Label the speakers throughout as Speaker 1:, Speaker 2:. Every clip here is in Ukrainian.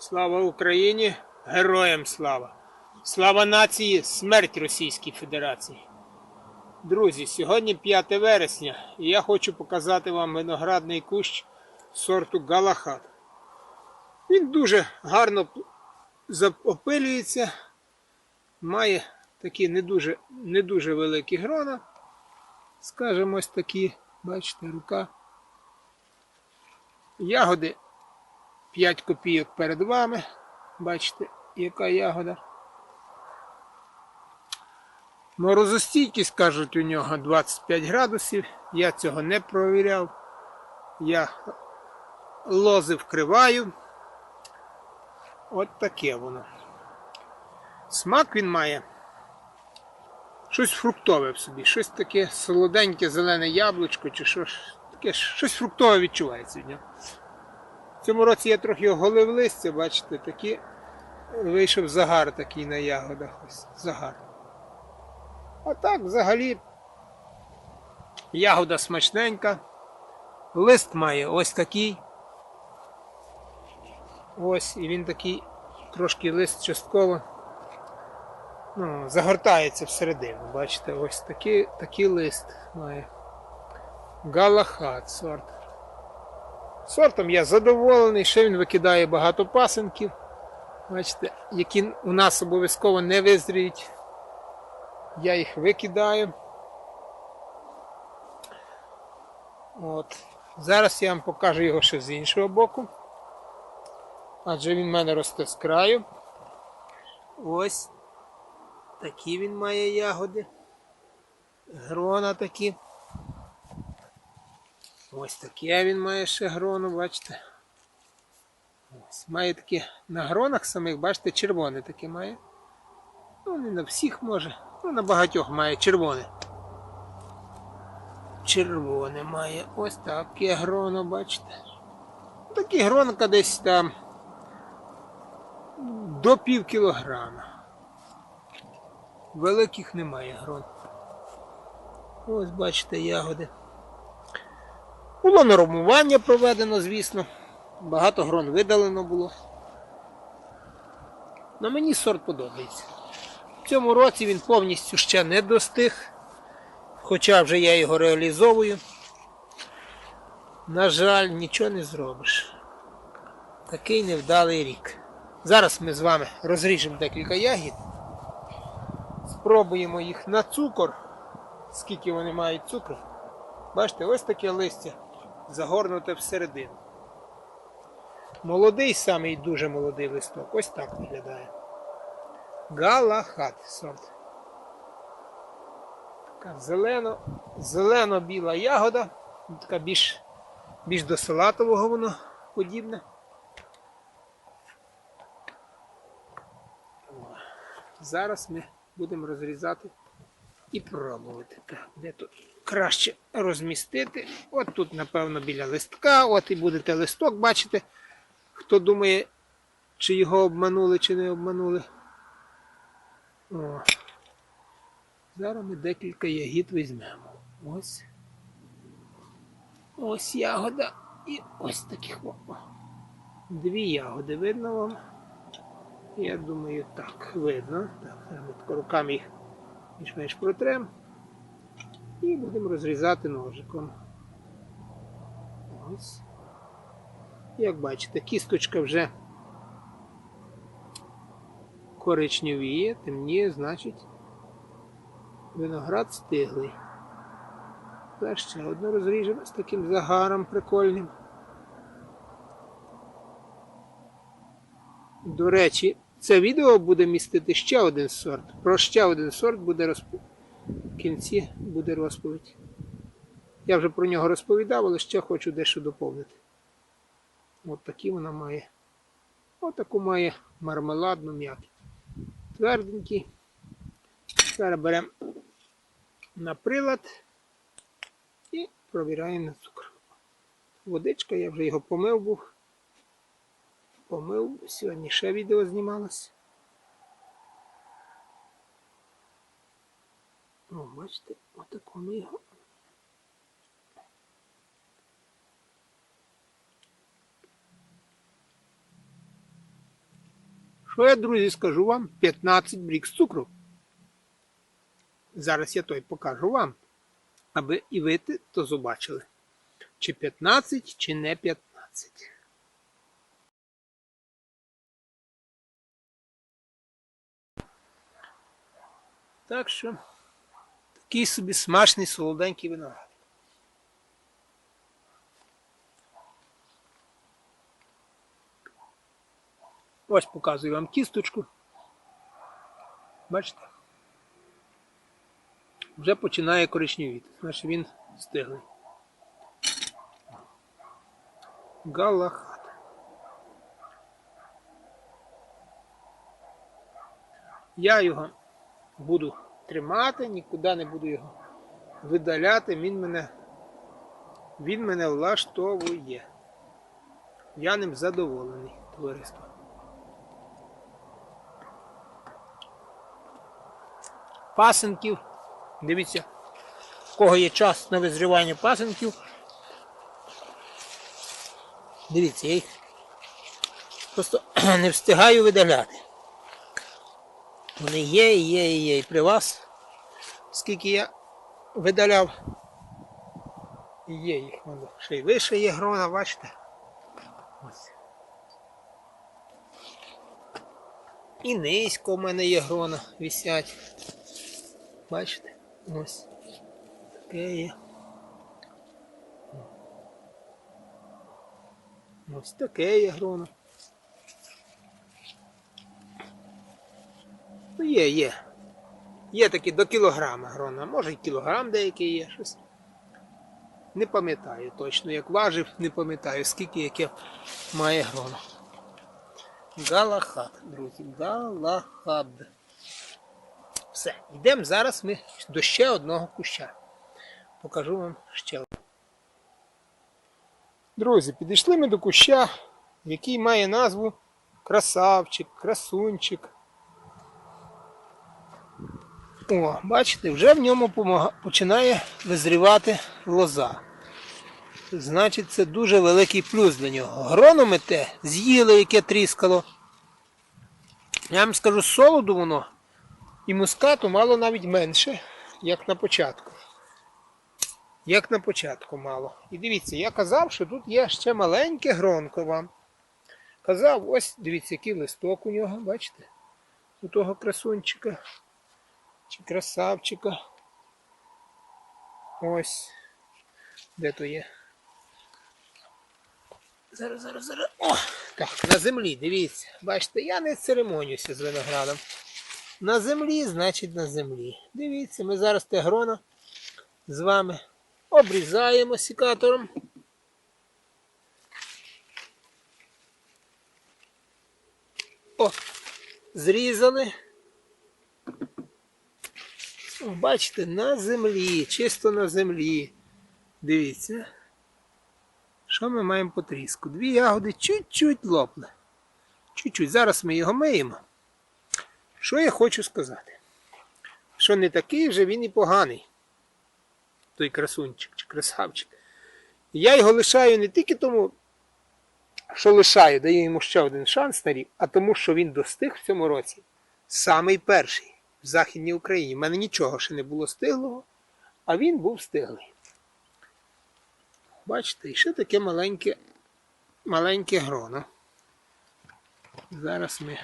Speaker 1: Слава Україні! Героям слава! Слава нації! Смерть Російській Федерації! Друзі, сьогодні 5 вересня і я хочу показати вам виноградний кущ сорту Галахат. Він дуже гарно запопилюється, має такі не дуже, не дуже великі грона. Скажімо, ось такі, бачите, рука. Ягоди 5 копійок перед вами. Бачите, яка ягода. Морозостійкість, кажуть, у нього 25 градусів. Я цього не провіряв. Я лози вкриваю. От таке воно. Смак він має. Щось фруктове в собі, щось таке солоденьке зелене яблучко, чи що таке, щось фруктове відчувається від нього. Цьому році я трохи оголив листя, бачите, такі вийшов загар такий на ягодах. Ось загар. А так, взагалі, ягода смачненька. Лист має ось такий. Ось, і він такий трошки лист частково ну, загортається всередину. Бачите, ось такий, такий лист має. Галахат сорт. Сортом я задоволений, ще він викидає багато пасенків. Бачите, які у нас обов'язково не визріють. Я їх викидаю. От. Зараз я вам покажу його ще з іншого боку. Адже він в мене росте з краю. Ось такі він має ягоди. Грона такі. Ось таке він має ще грону, бачите. Ось, має такі на гронах самих, бачите, червоне таке має. Ну, не на всіх може, ну на багатьох має червоне. Червоне має. Ось таке гроно, бачите. Такі гронка десь там до пів кілограма. Великих немає грон. Ось бачите ягоди. Було нормування проведено, звісно. Багато грон видалено було. На мені сорт подобається. В цьому році він повністю ще не достиг, хоча вже я його реалізовую. На жаль, нічого не зробиш. Такий невдалий рік. Зараз ми з вами розріжемо декілька ягід. Спробуємо їх на цукор, скільки вони мають цукру. Бачите, ось таке листя загорнуте всередину. Молодий самий дуже молодий листок. Ось так виглядає. Галахат сорт. Така зелено, зелено-біла ягода. Така більш, більш до салатового воно подібне. Зараз ми будемо розрізати і пробувати. Так, де тут краще розмістити? От тут, напевно, біля листка. От і будете листок бачити. Хто думає, чи його обманули, чи не обманули. О. Зараз ми декілька ягід візьмемо. Ось. Ось ягода. І ось таких. о. Дві ягоди видно вам. Я думаю, так, видно. Так, руками їх більш-менш протрем. І будемо розрізати ножиком. Ось. Як бачите, кісточка вже коричневіє, темніє, значить виноград стиглий. Зараз ще одну розріжемо з таким загаром прикольним. До речі, це відео буде містити ще один сорт. Про ще один сорт буде розп... в кінці буде розповідь. Я вже про нього розповідав, але ще хочу дещо доповнити. От такі вона має. От таку має мармеладну м'якість. Тверденький. Зараз беремо на прилад і провіряємо на цукор. Водичка, я вже його помив був. Помив, сьогодні ще відео знімалось. О, бачите, отако ми його Що я, друзі, скажу вам? 15 брікс цукру. Зараз я той покажу вам, аби і ви то побачили. Чи 15, чи не 15. Так що такий собі смачний солоденький виноград. Ось показую вам кісточку. Бачите? Вже починає коричневіти. Значить він стиглий. Галахат. Я його буду тримати, нікуди не буду його видаляти. Він мене, він мене влаштовує. Я ним задоволений, товариство. Пасенків. Дивіться, в кого є час на визрівання пасенків. Дивіться, я їх просто не встигаю видаляти. Вони є, і є, і є. І при вас, скільки я видаляв, є їх. Воно ще й вище є грона, бачите? Ось. І низько в мене є грона висять. Бачите? Ось. Таке є. Ось таке є гроно. Є, є. Є такі до кілограма грона. Може і кілограм деякий є щось. Не пам'ятаю точно, як важив, не пам'ятаю, скільки яке має гроно. Галахад, друзі. Галахад. Все, йдемо зараз ми до ще одного куща. Покажу вам ще один. Друзі, підійшли ми до куща, який має назву красавчик, красунчик. О, бачите, вже в ньому починає визрівати лоза. Значить, це дуже великий плюс для нього. Гроно ми те з'їли, яке тріскало. Я вам скажу, солоду воно і мускату мало навіть менше, як на початку. Як на початку мало. І дивіться, я казав, що тут є ще маленьке гронко вам. Казав, ось дивіться, який листок у нього, бачите? У того красунчика чи красавчика. Ось. Де то є? Зараз, зараз, зараз. О! Так, на землі, дивіться. Бачите, я не церемонюся з виноградом. На землі, значить на землі. Дивіться, ми зараз те грона з вами обрізаємо сікатором. О, зрізали. Бачите, на землі, чисто на землі. Дивіться. Що ми маємо по тріску? Дві ягоди чуть-чуть лопли. Чуть-чуть. Зараз ми його миємо. Що я хочу сказати? Що не такий вже він і поганий. Той красунчик чи красавчик. Я його лишаю не тільки тому, що лишаю, даю йому ще один шанс на рік, а тому, що він достиг в цьому році. Самий перший в Західній Україні. У мене нічого ще не було стиглого, а він був стиглий. Бачите, і ще таке маленьке, маленьке гроно. Зараз ми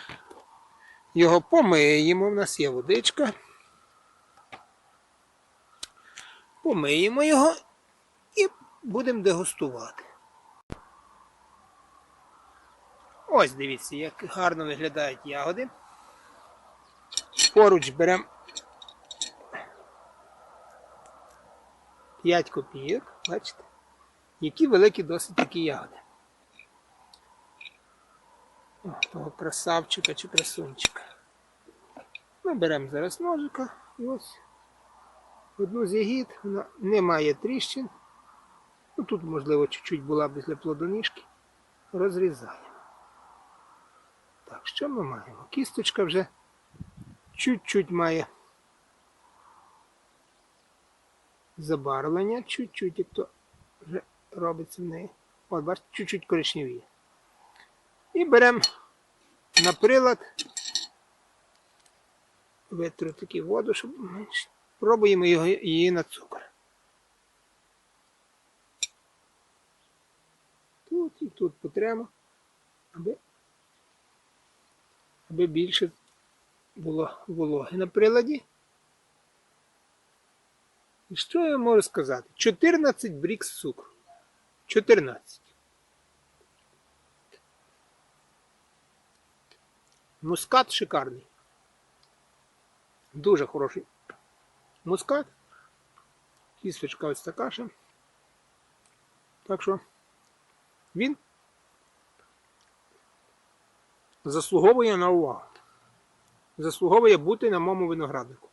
Speaker 1: його помиємо. У нас є водичка. Помиємо його і будемо дегустувати. Ось дивіться, як гарно виглядають ягоди. Поруч беремо 5 копійок, бачите? Які великі досить такі ягоди. О, того красавчика чи красунчика. Ми беремо зараз ножика і ось одну з ягід, вона не має тріщин. Ну, тут, можливо, чуть-чуть була після плодоніжки. Розрізаємо. Так, що ми маємо? Кісточка вже чуть-чуть має забарвлення, чуть-чуть, як то вже робиться в неї. От, бачите, чуть-чуть коричневіє. І беремо на прилад. Витру таку воду, щоб менше. Пробуємо його, її на цукор. Тут і тут потремо, аби, аби більше було вологи на приладі. І що я можу сказати? 14 брікс цукру. 14. Мускат шикарний. Дуже хороший мускат. Кісточка ось така ще. Так що він заслуговує на увагу. Заслуговує бути на моєму винограднику.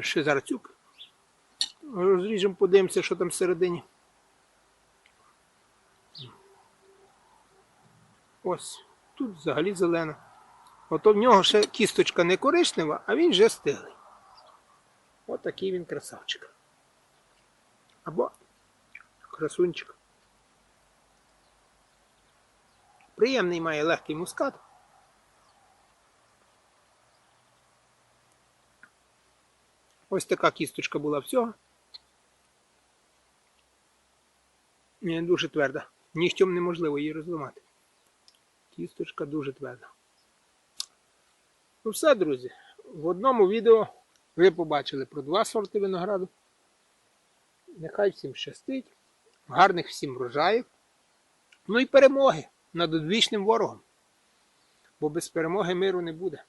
Speaker 1: Ще зараз цюк. Розріжемо, подивимося, що там всередині. Ось, тут взагалі зелена. Ото в нього ще кісточка не коричнева, а він вже стиглий. Ось такий він красавчик. Або красунчик. Приємний має легкий мускат. Ось така кісточка була всього. Дуже тверда. Нігтем неможливо її розламати. Кісточка дуже тверда. Ну все, друзі. В одному відео ви побачили про два сорти винограду. Нехай всім щастить. Гарних всім врожаїв. Ну і перемоги над одвічним ворогом. Бо без перемоги миру не буде.